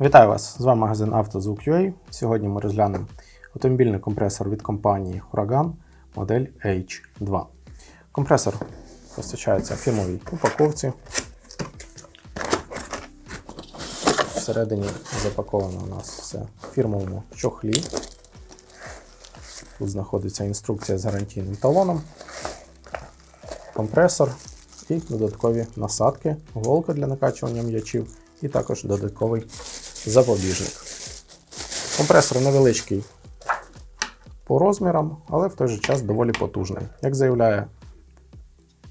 Вітаю вас! З вами магазин «Автозвук.UA». Сьогодні ми розглянемо автомобільний компресор від компанії Huragan модель H2. Компресор постачається в фірмовій упаковці. Всередині запаковано у нас все в фірмовому чохлі. Тут знаходиться інструкція з гарантійним талоном, компресор і додаткові насадки, голка для накачування м'ячів і також додатковий запобіжник. Компресор невеличкий по розмірам, але в той же час доволі потужний. Як заявляє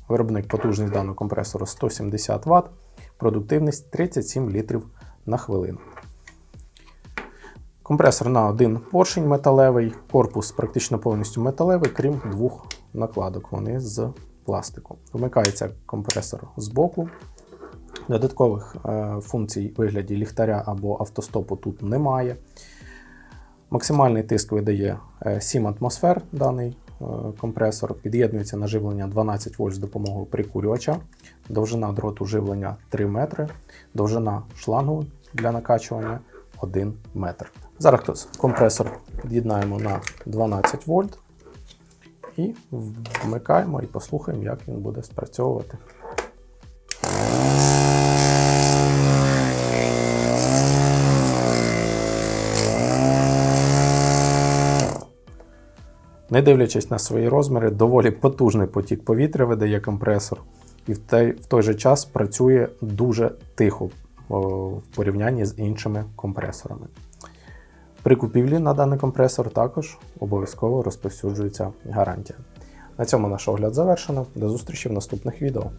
виробник потужність даного компресору 170 Вт, продуктивність 37 літрів на хвилину. Компресор на один поршень металевий, корпус практично повністю металевий, крім двох накладок. Вони з пластику. Вмикається компресор з боку. Додаткових е, функцій вигляді ліхтаря або автостопу тут немає. Максимальний тиск видає е, 7 атмосфер даний е, компресор. Під'єднується на живлення 12 вольт з допомогою прикурювача. Довжина дроту живлення 3 метри, довжина шлангу для накачування 1 метр. Зараз компресор під'єднаємо на 12 вольт і вмикаємо і послухаємо, як він буде спрацьовувати. Не дивлячись на свої розміри, доволі потужний потік повітря видає компресор, і в той, в той же час працює дуже тихо в порівнянні з іншими компресорами. При купівлі на даний компресор також обов'язково розповсюджується гарантія. На цьому наш огляд завершено. До зустрічі в наступних відео.